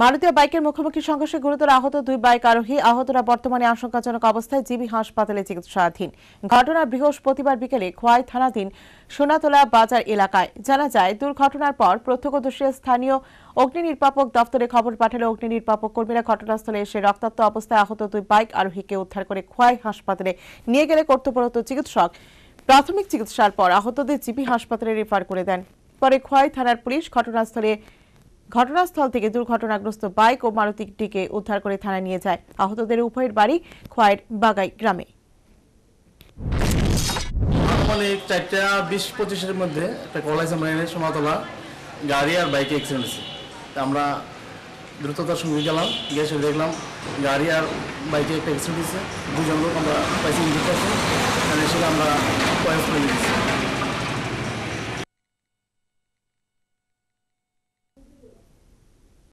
মারুতীয় বাইকের মুখোমুখি সংঘর্ষে গুরুতর আহত দুই বাইক আরোহী। আহতরা বর্তমানে আশঙ্কাজনক অবস্থায় জিবি হাসপাতালে চিকিৎসাধীন। ঘটনা বৃহস্পতিবার বিকেলে খোয়াই থানাধীন সোনাতলা বাজার এলাকায়। জানা যায়, দুর্ঘটনার পর প্রত্যক্ষদর্শী স্থানীয় অগ্নি নির্বাপক দপ্তরে খবর পাঠালে অগ্নি নির্বাপক কর্মীরা ঘটনাস্থলে এসে রক্তাক্ত অবস্থায় আহত দুই বাইক আরোহীকে উদ্ধার করে খোয়াই হাসপাতালে নিয়ে গেলে কর্তব্যরত চিকিৎসক প্রাথমিক চিকিৎসার পর আহতদের জিবি হাসপাতালে রেফার করে দেন। পরে খোয়াই থানার পুলিশ ঘটনাস্থলে ঘটনাস্থল থেকে দুর্ঘটনাগ্রস্ত বাইক ও মারুতিটিকে উদ্ধার করে থানায় নিয়ে যায়। আহতদের উভয়ের বাড়ি খোয়াইয়ের বাগাই গ্রামে। আনুমানিক চারটা বিশ পঁচিশের মধ্যে একটা কলেজ আমরা গাড়ি আর বাইকে অ্যাক্সিডেন্ট হয়েছে। আমরা দ্রুততার সঙ্গে গেলাম, গিয়ে দেখলাম গাড়ি আর বাইকে একটা অ্যাক্সিডেন্ট হয়েছে। দুজন লোক আমরা পাইছি, ইঞ্জিন আমরা দিয়েছি।